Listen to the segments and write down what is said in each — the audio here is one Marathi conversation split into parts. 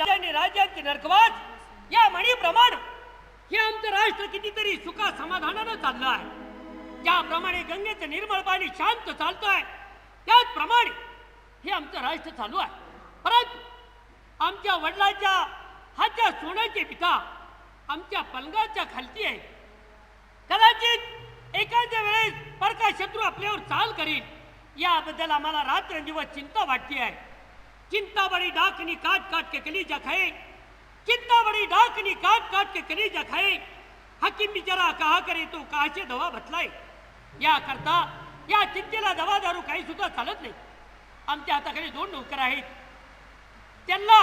राज्यांनी राज्यांचे नरकवास या म्हणीप्रमाणे हे आमचं राष्ट्र कितीतरी सुखा समाधानानं चाललं आहे. ज्याप्रमाणे गंगेचं निर्मळ पाणी शांत चालतो आहे त्याचप्रमाणे हे आमचं राष्ट्र चालू आहे. परंतु आमच्या वडिलांच्या हातच्या सोन्याची पिता आमच्या पलंगाच्या खालती आहे कदाचित एखाद्या वेळेस परका शत्रू आपल्यावर चाल करील याबद्दल आम्हाला रात्रंदिवस चिंता वाटते आहे. चिंता बड़ी डाकनी काट काट के कलीजा खाए। चिंता बड़ी डाकनी काट काट के कलीजा खाए। हकीम बिचारा कहा करे तो काचे दवा बतलाय या करता या चिंतेला दवा दारू काही सुद्धा चालत नाही। आमच्या हाताखाली दोन नोकर आहेत। त्यांना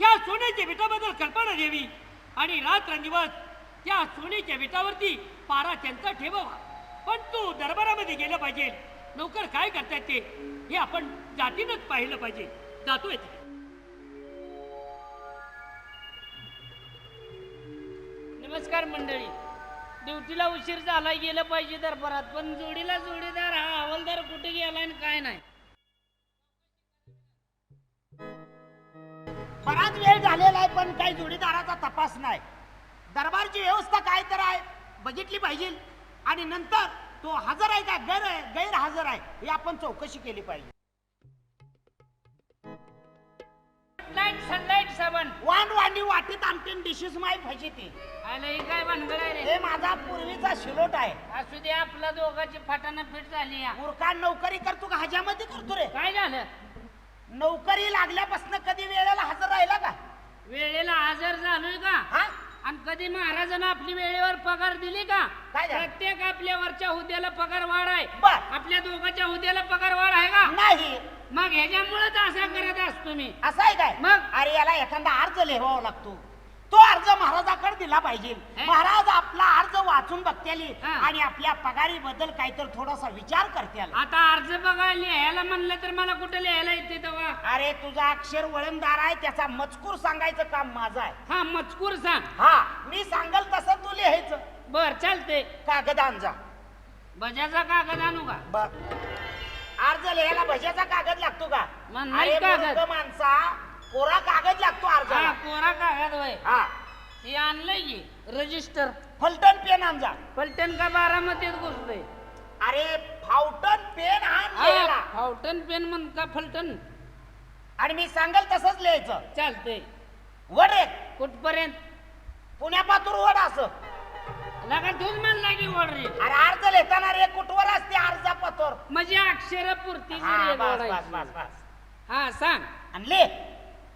या सोन्याच्या विटाबद्दल कल्पना द्यावी आणि रात्रंदिवस त्या सोन्याच्या विटावरती पारा त्यांचा ठेवावा. पण तू दरबारामध्ये गेलं पाहिजे. नोकर काय करतात ते हे आपण जातीनंच पाहिलं पाहिजे. जातोय ते नमस्कार मंडळी. ड्युटीला उशीर झाला गेलं पाहिजे दरबारात पण जोडीला जोडीदार हा हवालदार कुठे गेला आणि काय नाही. बराच वेळ झालेला आहे पण काही जोडीदाराचा तपास नाही. दरबारची व्यवस्था काय तर आहे बघितली पाहिजे. आणि नंतर तो हजर आहे का गैर गैरहजर आहे हे आपण चौकशी केली पाहिजे. लाइट सनलाईट साबण वाण वाणी वाटीत आमटीन डिशेस माय पाहिजे ते. आलं हे काय भानगड आहे रे? हे माझा पूर्वीचा शिलोट आहे. असू दे आपला दोघांची फाटाना फिट झाली या. मुरकान नोकरी करतो का ह्याच्यामध्ये करतो रे. काय झालं? नोकरी लागल्यापासून कधी वेळेला हजर राहिला का? वेळेला हजर झालोय का? हा? आणि कधी महाराजांना आपली वेळेवर पगार दिली का? काय झालं? प्रत्येक आपल्या वरच्या हुद्याला पगार वाढ आहे. बर. आपल्या दोघांच्या हुद्याला पगार वाढ आहे का? नाही. मग ह्याच्यामुळेच असा मी असं आहे काय? मग? अरे याला एखादा अर्ज लिहावा लागतो. तो अर्ज महाराजाकडे दिला पाहिजे. हे? महाराज आपला अर्ज वाचून बघत्याली हा. आणि आपल्या पगारी बद्दल काहीतरी थोडासा विचार करत्याल. आता अर्ज बघा लिहायला म्हणलं तर मला कुठं लिहायला येते तेव्हा? अरे तुझा अक्षर वळणदार आहे त्याचा मजकूर सांगायचं काम माझं आहे. हा मजकूर सांग. हा मी सांगल तसं तू लिहायचं. बर चालते कागद आणजा बजाचा कागद आणू का अर्ज लिहायला भज्याचा कागद लागतो का? मग नाही अरे कागद. मूर्ख माणसा कोरा कागद लागतो हा अर्जाला कोरा कागद होय. हा. हे आणलंय की रजिस्टर फलटण पेन आणजा पलटण का बारामतीत घुसतोय अरे फाउंटन पेन आण. हा फाउंटन पेन म्हण का फलटण? आणि मी सांगल तसंच लिहायचं. चालतंय. वड रे. कुठपर्यंत? पुण्यापातूर वड असं. लगा की ऑर्डर अरे अर्ज लिहिताना रे कुठवर असते अर्जा पतोर म्हणजे अक्षर पुरती हा, बस बस बस बस. हा सांग. आणि लिह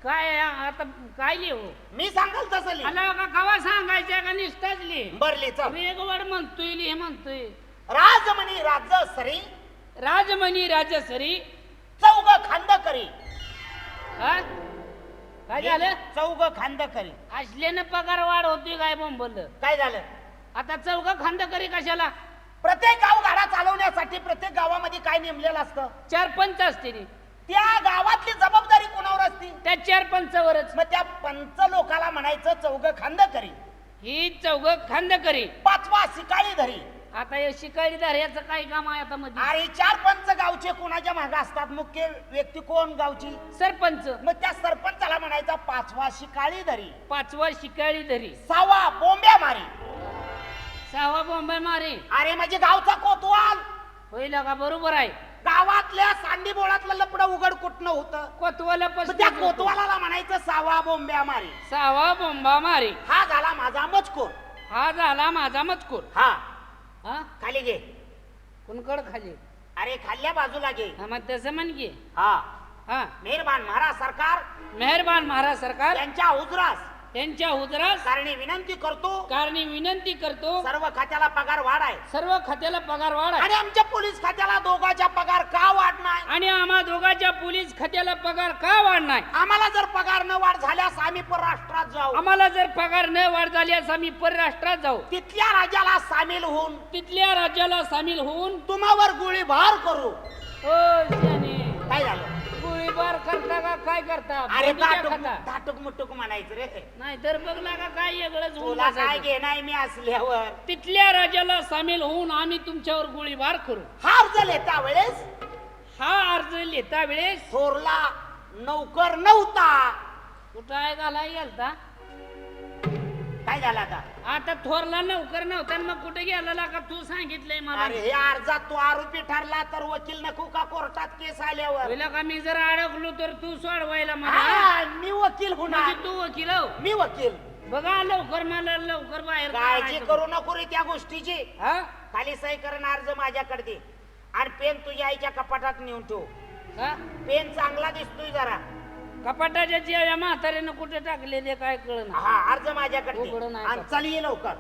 काय? आता काय लिहू मी सांगल तसं लिह आला का कवा सांगायचं लिह म्हणतोय लिह म्हणतोय. राजमणी राज सरी राजमणी राजसरी. चौग खांद करी हा? काय झालं? चौग खांद करी असल्यानं पगार वाढ होती काय बोंबल? काय झालं? आता चौघ खांद करी कशाला? प्रत्येक गाव गाडा चालवण्यासाठी प्रत्येक गावामध्ये काय नेमलेलं असतं? चार पंच असते रे. त्या गावातली जबाबदारी कोणावर असती? त्या चार पंचावरच मग त्या पंच लोकाला म्हणायचं चौग खांद करी. ही चौघ खांद करी. पाचवा शिकाळी धरी. आता हे शिकायली याचं काय काम आहे आता मध्ये? अरे चार पंच गावचे कोणाच्या मागे असतात? मुख्य व्यक्ती कोण गावची? सरपंच. मग त्या सरपंचाला म्हणायचा पाचवा शिकाळी धरी. पाचवा शिकाळी धरी. सहावा बोंब्या मारी. सहावा बॉम्बे मारे. अरे म्हणजे गावचा कोतवाल. होईल का? बरोबर आहे. गावातल्या सांडी बोळातलं लपड उघड कुठनं होतं? कोतवाला मग त्या कोतवालाला म्हणायचं सहावा बोंब्या मारी. सहावा बोंबा मारे. हा झाला माझा मजकूर. हा झाला माझा मजकूर. हा. हा? खाली घे. कुणकड खाली? अरे खाल्ल्या बाजूला घे. हा मग तसं म्हण की. हा. हा. निर्माण महाराज सरकार. मेहरबान महाराज सरकार. यांच्या हुजरास त्यांच्या हुजरास कारणी विनंती करतो. कारणी विनंती करतो. सर्व खात्याला पगार वाढाय सर्व खात्याला पगार वाढ आणि आमच्या पोलीस खात्याला दोघाच्या पगार का वाढणार आणि आम्हा दोघांच्या पोलीस खात्याला पगार का वाढणार आम्हाला जर पगार न वाढ झाल्यास आम्ही परराष्ट्रात जाऊ. आम्हाला जर पगार न वाढ झाल्यास आम्ही परराष्ट्रात जाऊ. तिथल्या राजाला सामील होऊन तिथल्या राज्याला सामील होऊन तुम्हावर गोळीबार करू. ओ काय झालं? गोळीबार करता का काय करता? अरे बंदुक्या खाता. मुटुक म्हणायचं रे. नाही तर बघला का काय वेगळंच होऊन तुला काय बसायचं. घेणार मी असल्यावर? तिथल्या राज्याला सामील होऊन आम्ही तुमच्यावर गोळीबार करू. हा अर्ज लेता वेळेस? हा अर्ज लिहिता वेळेस? थोरला नौकर नव्हता. कुठं आहे घालाय गेलता? काय झालं आता? आता थोरला नौकर नव्हता आणि मग कुठे गेला का तू सांगितलंय मला? अरे हे अर्जात तू आरोपी ठरला तर वकील नको का कोर्टात केस आल्यावर? पहिला का मी जर अडकलो तर तू सोडवायला मला? हा, मी वकील होणार. म्हणजे तू वकील हो? मी वकील. बघा लवकर मला लवकर बाहेर काळजी काढायचं. करू नको रे त्या गोष्टीची. हा? खाली सही करण अर्ज माझ्याकडे दे. आणि पेन तुझ्या आईच्या कपाटात नेऊन ठेव. हा? पेन चांगला दिसतोय जरा. कपाटाच्या जेव्हा म्हाताऱ्यानं कुठे टाकलेले काय कळना हा अर्ज माझ्याकडे. उघडं नाही आणि का? चल ये लवकर